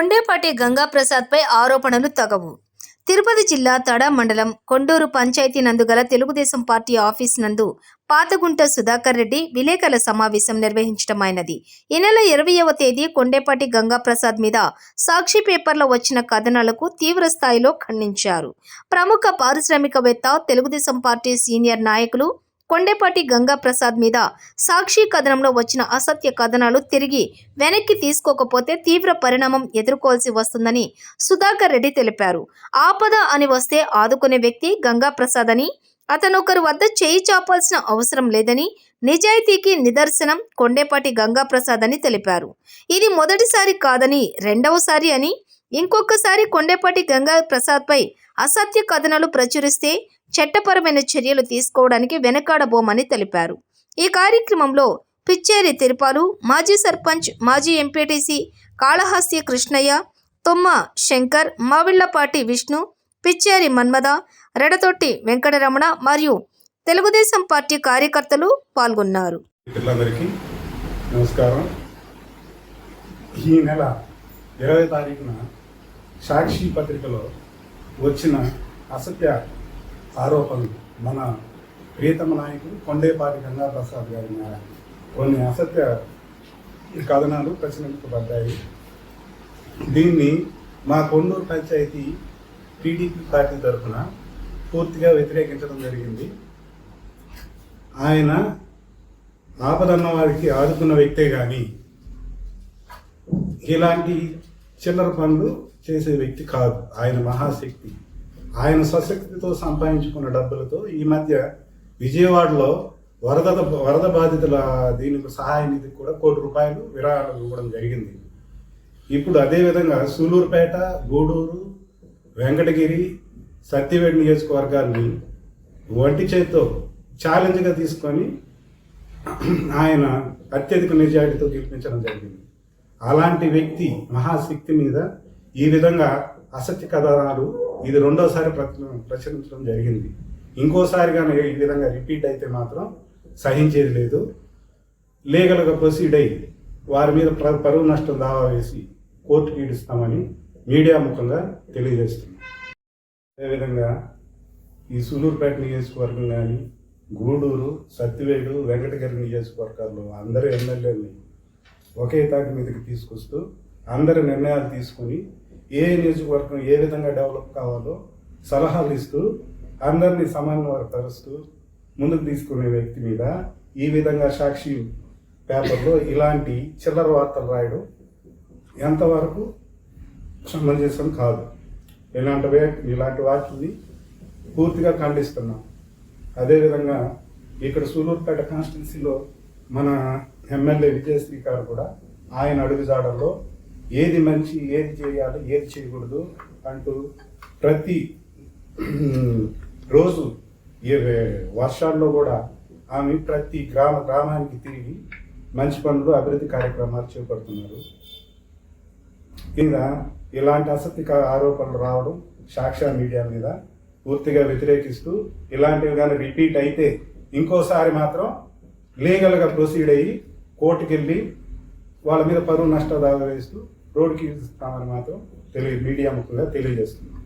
కొండేపాటి గంగాప్రసాద్పై ఆరోపణలు తగవు. తిరుపతి జిల్లా తడ మండలం కొండూరు పంచాయతీ నందు గల తెలుగుదేశం పార్టీ ఆఫీస్ నందు పాతగుంట సుధాకర్ రెడ్డి విలేకరుల సమావేశం నిర్వహించడమైనది ఈ నెల ఇరవయవ తేదీ కొండేపాటి గంగాప్రసాద్ మీద సాక్షి పేపర్లో వచ్చిన కథనాలకు తీవ్ర స్థాయిలో ఖండించారు. ప్రముఖ పారిశ్రామికవేత్త తెలుగుదేశం పార్టీ సీనియర్ నాయకులు కొండేపాటి గంగాప్రసాద్ మీద సాక్షి కథనంలో వచ్చిన అసత్య కథనాలు తిరిగి వెనక్కి తీసుకోకపోతే తీవ్ర పరిణామం ఎదుర్కోవాల్సి వస్తుందని సుధాకర్ రెడ్డి తెలిపారు. ఆపద అని వస్తే ఆదుకునే వ్యక్తి గంగాప్రసాద్ అని అతనొకరు వద్ద చేయి చాపాల్సిన అవసరం లేదని నిజాయితీకి నిదర్శనం కొండేపాటి గంగాప్రసాద్ అని తెలిపారు. ఇది మొదటిసారి కాదని రెండవసారి అని ఇంకొకసారి కొండేపాటి గంగా ప్రసాద్పై అసత్య కథనాలు ప్రచురిస్తే చట్టపరమైన చర్యలు తీసుకోవడానికి వెనకాడబోమని తెలిపారు. ఈ కార్యక్రమంలో పిచ్చేరి తిరుపాలు మాజీ సర్పంచ్ మాజీ ఎంపీటీసీ కాళహస్తి కృష్ణయ్య తుమ్మ శంకర్ మావిళ్ళపాటి విష్ణు పిచ్చేరి మన్మద రెడతొట్టి వెంకటరమణ మరియు తెలుగుదేశం పార్టీ కార్యకర్తలు పాల్గొన్నారు. నమస్కారం. ఈ నెల ఇరవై తారీఖున సాక్షి పత్రికలో వచ్చిన అసత్య ఆరోపణలు. మన ప్రియతమ నాయకుడు కొండేపాటి గంగాప్రసాద్ గారి మీద కొన్ని అసత్య కథనాలు ప్రచురించబడ్డాయి దీన్ని మా కొండూరు పంచాయతీ టీడీపీ పార్టీ తరఫున పూర్తిగా వ్యతిరేకించడం జరిగింది. ఆయన ఆపదన్న వారికి ఆదుకున్న వ్యక్తే కానీ ఇలాంటి చిల్లర పనులు చేసే వ్యక్తి కాదు. ఆయన మహాశక్తి. ఆయన స్వశక్తితో సంపాదించుకున్న డబ్బులతో ఈ మధ్య విజయవాడలో వరద వరద బాధితుల దీనికి సహాయ నిధికి కూడా కోటి రూపాయలు విరాళం ఇవ్వడం జరిగింది. ఇప్పుడు అదేవిధంగా సూలూరుపేట గూడూరు వెంకటగిరి సత్యవేడి నియోజకవర్గాన్ని ఒంటి చేత్తో ఛాలెంజ్గా తీసుకొని ఆయన అత్యధిక నిజాయితీతో గెలిపించడం జరిగింది. అలాంటి వ్యక్తి మహాశక్తి మీద ఈ విధంగా అసత్య కథనాలు ఇది రెండోసారి ప్రచురించడం జరిగింది. ఇంకోసారి కానీ ఈ విధంగా రిపీట్ అయితే మాత్రం సహించేది లేదు. లీగల్గా ప్రొసీడ్ అయ్యి వారి మీద ప్ర- పరువు నష్టం దావా వేసి కోర్టుకి ఈడుస్తామని మీడియా ముఖంగా తెలియజేస్తున్నాం. అదేవిధంగా ఈ సూలూరుపేట నియోజకవర్గం కానీ గూడూరు సత్తివేడు వెంకటగిరి నియోజకవర్గాల్లో అందరు ఎమ్మెల్యేలని ఒకే తాటి మీదకి తీసుకొస్తూ అందరి నిర్ణయాలు తీసుకొని ఏ నియోజకవర్గం ఏ విధంగా డెవలప్ కావాలో సలహాలు ఇస్తూ అందరినీ సమన్వయపరుస్తూ ముందుకు తీసుకునే వ్యక్తి మీద ఈ విధంగా సాక్షి పేపర్లో ఇలాంటి చిల్లర వార్తలు రాయడం ఎంతవరకు సమంజసం కాదు. ఇలాంటి ఇలాంటి వాటిని పూర్తిగా ఖండిస్తున్నాం. అదేవిధంగా ఇక్కడ సూలూరుపేట కాన్స్టిట్యున్సీలో మన ఎమ్మెల్యే విజయశ్రీ గారు కూడా ఆయన అడుగుజాడల్లో ఏది మంచి ఏది చేయాలి ఏది చేయకూడదు అంటూ ప్రతి రోజు వర్షాల్లో కూడా ఆమె ప్రతి గ్రామ గ్రామానికి తిరిగి మంచి పనులు అభివృద్ధి కార్యక్రమాలు చేపడుతున్నారు. కింద ఇలాంటి అసత్య ఆరోపణలు రావడం సాక్షా మీడియా మీద పూర్తిగా వ్యతిరేకిస్తూ ఇలాంటివి కానీ రిపీట్ అయితే ఇంకోసారి మాత్రం లీగల్గా ప్రొసీడ్ అయ్యి కోర్టుకెళ్ళి వాళ్ళ మీద పరువు నష్టాలు వేస్తూ రోడ్డుకి ఇస్తామని మాత్రం తెలియ మీడియా ముఖ్యంగా తెలియజేస్తుంది.